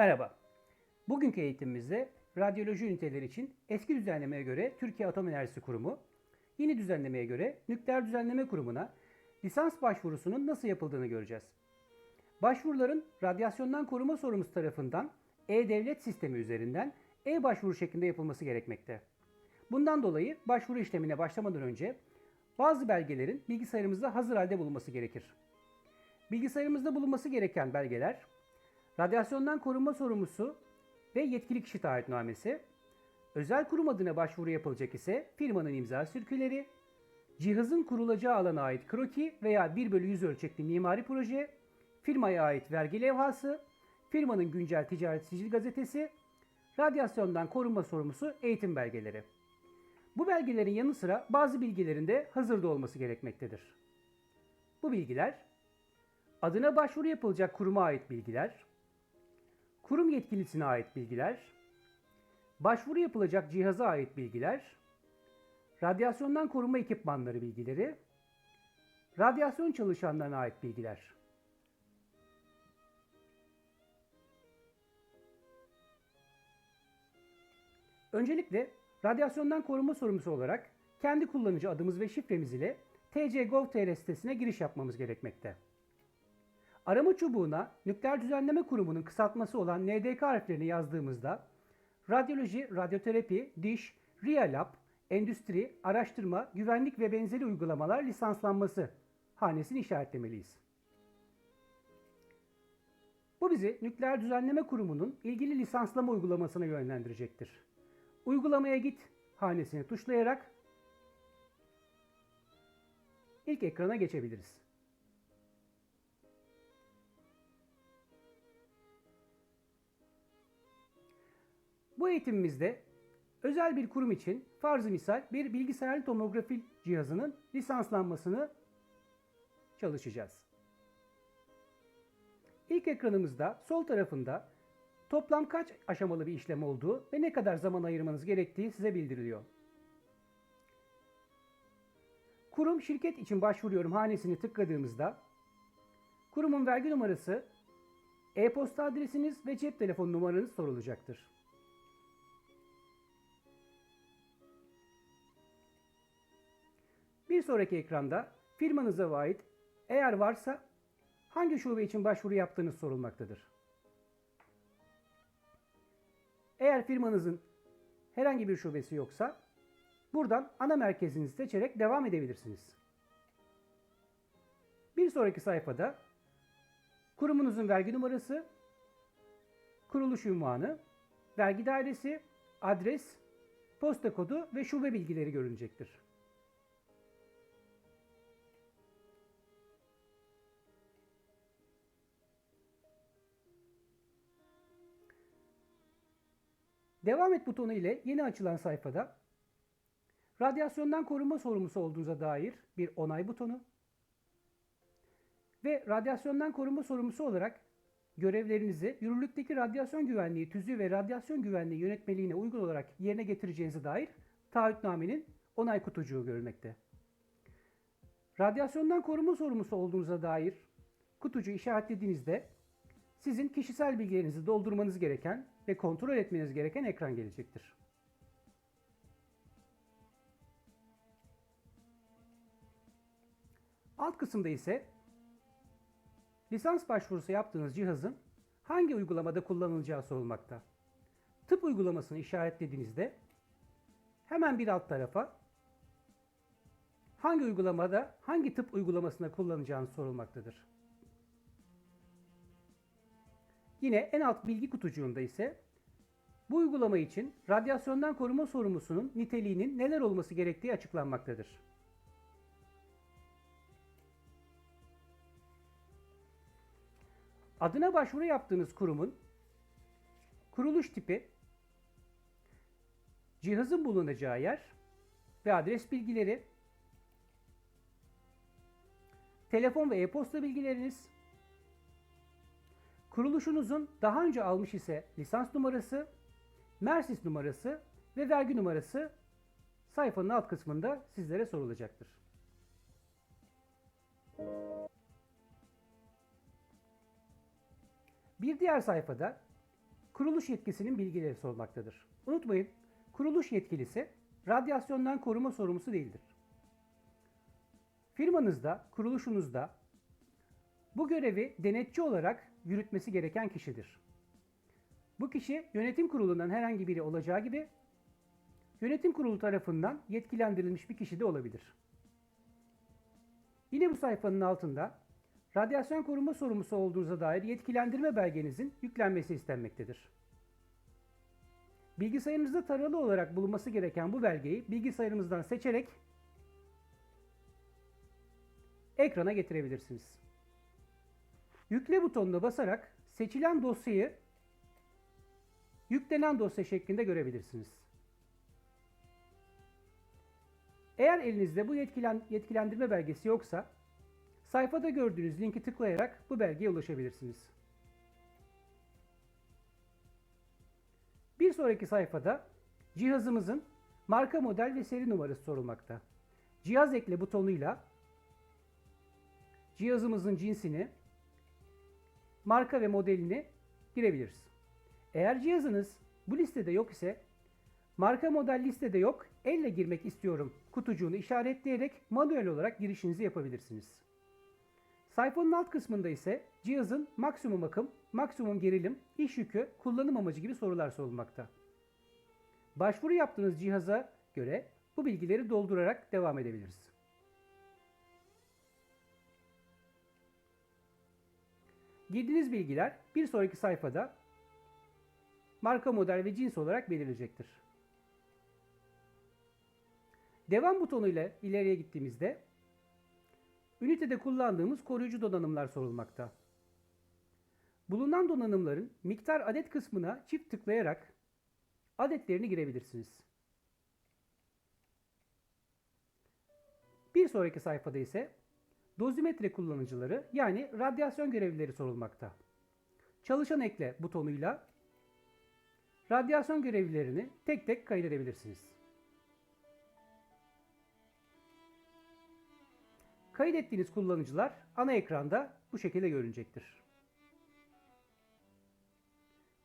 Merhaba. Bugünkü eğitimimizde radyoloji üniteleri için eski düzenlemeye göre Türkiye Atom Enerjisi Kurumu, yeni düzenlemeye göre Nükleer Düzenleme Kurumu'na lisans başvurusunun nasıl yapıldığını göreceğiz. Başvuruların radyasyondan koruma sorumlusu tarafından e-devlet sistemi üzerinden e-başvuru şeklinde yapılması gerekmekte. Bundan dolayı başvuru işlemine başlamadan önce bazı belgelerin bilgisayarımızda hazır halde bulunması gerekir. Bilgisayarımızda bulunması gereken belgeler Radyasyondan korunma sorumlusu ve yetkili kişi taahhütnamesi, özel kurum adına başvuru yapılacak ise firmanın imza sürküleri, cihazın kurulacağı alana ait kroki veya 1 bölü 100 ölçekli mimari proje, firmaya ait vergi levhası, firmanın güncel ticaret sicil gazetesi, radyasyondan korunma sorumlusu eğitim belgeleri. Bu belgelerin yanı sıra bazı bilgilerin de hazırda olması gerekmektedir. Bu bilgiler, adına başvuru yapılacak kuruma ait bilgiler, kurum yetkilisine ait bilgiler, başvuru yapılacak cihaza ait bilgiler, radyasyondan koruma ekipmanları bilgileri, radyasyon çalışanlarına ait bilgiler. Öncelikle radyasyondan koruma sorumlusu olarak kendi kullanıcı adımız ve şifremiz ile TC.gov.tr sitesine giriş yapmamız gerekmekte. Arama çubuğuna Nükleer Düzenleme Kurumu'nun kısaltması olan NDK harflerini yazdığımızda radyoloji, radyoterapi, diş, RIA endüstri, araştırma, güvenlik ve benzeri uygulamalar lisanslanması hanesini işaretlemeliyiz. Bu bizi Nükleer Düzenleme Kurumu'nun ilgili lisanslama uygulamasına yönlendirecektir. Uygulamaya git hanesini tuşlayarak ilk ekrana geçebiliriz. Bu eğitimimizde özel bir kurum için farzı misal bir bilgisayarlı tomografi cihazının lisanslanmasını çalışacağız. İlk ekranımızda sol tarafında toplam kaç aşamalı bir işlem olduğu ve ne kadar zaman ayırmanız gerektiği size bildiriliyor. Kurum şirket için başvuruyorum hanesini tıkladığımızda kurumun vergi numarası, e-posta adresiniz ve cep telefon numaranız sorulacaktır. Sonraki ekranda firmanıza ait eğer varsa hangi şube için başvuru yaptığınız sorulmaktadır. Eğer firmanızın herhangi bir şubesi yoksa buradan ana merkezinizi seçerek devam edebilirsiniz. Bir sonraki sayfada kurumunuzun vergi numarası, kuruluş ünvanı, vergi dairesi, adres, posta kodu ve şube bilgileri görünecektir. Devam et butonu ile yeni açılan sayfada radyasyondan korunma sorumlusu olduğunuza dair bir onay butonu ve radyasyondan korunma sorumlusu olarak görevlerinizi yürürlükteki radyasyon güvenliği tüzüğü ve radyasyon güvenliği yönetmeliğine uygun olarak yerine getireceğinize dair taahhütnamenin onay kutucuğu görülmekte. Radyasyondan korunma sorumlusu olduğunuza dair kutucuğu işaretlediğinizde sizin kişisel bilgilerinizi doldurmanız gereken ve kontrol etmeniz gereken ekran gelecektir. Alt kısımda ise lisans başvurusu yaptığınız cihazın hangi uygulamada kullanılacağı sorulmakta. Tıp uygulamasını işaretlediğinizde hemen bir alt tarafa hangi uygulamada hangi tıp uygulamasında kullanacağınız sorulmaktadır. Yine en alt bilgi kutucuğunda ise bu uygulama için radyasyondan koruma sorumlusunun niteliğinin neler olması gerektiği açıklanmaktadır. Adına başvuru yaptığınız kurumun kuruluş tipi, cihazın bulunacağı yer ve adres bilgileri, telefon ve e-posta bilgileriniz, kuruluşunuzun daha önce almış ise lisans numarası, Mersis numarası ve vergi numarası sayfanın alt kısmında sizlere sorulacaktır. Bir diğer sayfada kuruluş yetkisinin bilgileri sormaktadır. Unutmayın, kuruluş yetkilisi radyasyondan koruma sorumlusu değildir. Firmanızda, kuruluşunuzda bu görevi denetçi olarak yürütmesi gereken kişidir. Bu kişi yönetim kurulundan herhangi biri olacağı gibi yönetim kurulu tarafından yetkilendirilmiş bir kişi de olabilir. Yine bu sayfanın altında radyasyon koruma sorumlusu olduğunuza dair yetkilendirme belgenizin yüklenmesi istenmektedir. Bilgisayarınızda taralı olarak bulunması gereken bu belgeyi bilgisayarımızdan seçerek ekrana getirebilirsiniz. Yükle butonuna basarak seçilen dosyayı yüklenen dosya şeklinde görebilirsiniz. Eğer elinizde bu yetkilen, yetkilendirme belgesi yoksa sayfada gördüğünüz linki tıklayarak bu belgeye ulaşabilirsiniz. Bir sonraki sayfada cihazımızın marka model ve seri numarası sorulmakta. Cihaz ekle butonuyla cihazımızın cinsini, marka ve modelini girebiliriz. Eğer cihazınız bu listede yok ise marka model listede yok, elle girmek istiyorum kutucuğunu işaretleyerek manuel olarak girişinizi yapabilirsiniz. Sayfanın alt kısmında ise cihazın maksimum akım, maksimum gerilim, iş yükü, kullanım amacı gibi sorular sorulmakta. Başvuru yaptığınız cihaza göre bu bilgileri doldurarak devam edebiliriz. Girdiğiniz bilgiler bir sonraki sayfada marka model ve cins olarak belirleyecektir. Devam butonuyla ileriye gittiğimizde ünitede kullandığımız koruyucu donanımlar sorulmakta. Bulunan donanımların miktar adet kısmına çift tıklayarak adetlerini girebilirsiniz. Bir sonraki sayfada ise dozimetre kullanıcıları yani radyasyon görevlileri sorulmakta. Çalışan ekle butonuyla radyasyon görevlilerini tek tek kaydedebilirsiniz. Kaydettiğiniz kullanıcılar ana ekranda bu şekilde görünecektir.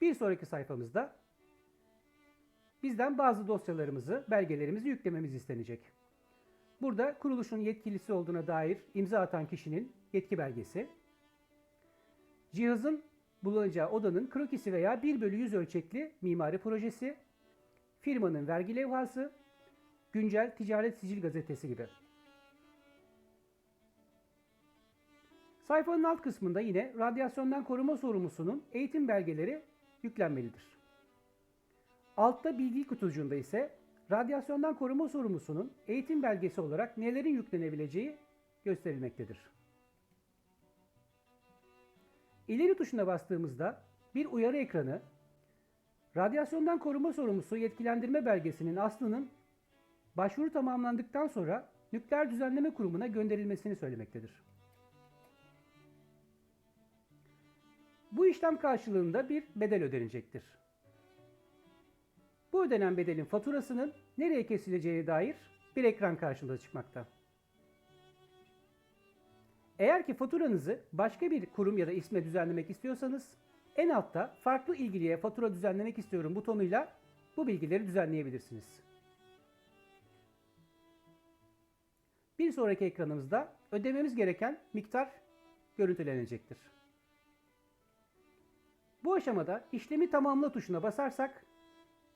Bir sonraki sayfamızda bizden bazı dosyalarımızı, belgelerimizi yüklememiz istenecek. Burada kuruluşun yetkilisi olduğuna dair imza atan kişinin yetki belgesi, cihazın bulunacağı odanın krokisi veya 1 bölü 100 ölçekli mimari projesi, firmanın vergi levhası, güncel ticaret sicil gazetesi gibi. Sayfanın alt kısmında yine radyasyondan koruma sorumlusunun eğitim belgeleri yüklenmelidir. Altta bilgi kutucuğunda ise radyasyondan koruma sorumlusunun eğitim belgesi olarak nelerin yüklenebileceği gösterilmektedir. İleri tuşuna bastığımızda bir uyarı ekranı radyasyondan koruma sorumlusu yetkilendirme belgesinin aslının başvuru tamamlandıktan sonra Nükleer Düzenleme Kurumu'na gönderilmesini söylemektedir. Bu işlem karşılığında bir bedel ödenecektir. Bu ödenen bedelin faturasının nereye kesileceğine dair bir ekran karşımıza çıkmakta. Eğer ki faturanızı başka bir kurum ya da isme düzenlemek istiyorsanız en altta farklı ilgiliye fatura düzenlemek istiyorum butonuyla bu bilgileri düzenleyebilirsiniz. Bir sonraki ekranımızda ödememiz gereken miktar görüntülenecektir. Bu aşamada işlemi tamamla tuşuna basarsak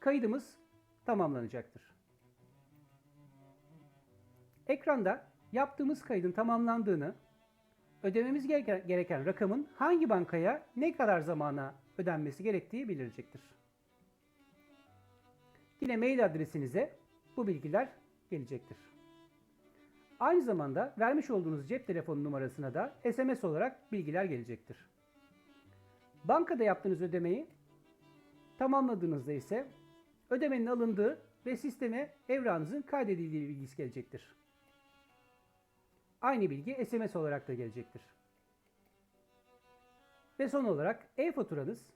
kaydımız tamamlanacaktır. Ekranda yaptığımız kaydın tamamlandığını, ödememiz gereken rakamın hangi bankaya ne kadar zamana ödenmesi gerektiği belirecektir. Yine mail adresinize bu bilgiler gelecektir. Aynı zamanda vermiş olduğunuz cep telefonu numarasına da SMS olarak bilgiler gelecektir. Bankada yaptığınız ödemeyi tamamladığınızda ise ödemenin alındığı ve sisteme evranınızın kaydedildiği bilgisi gelecektir. Aynı bilgi SMS olarak da gelecektir. Ve son olarak e-faturanız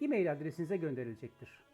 e-mail adresinize gönderilecektir.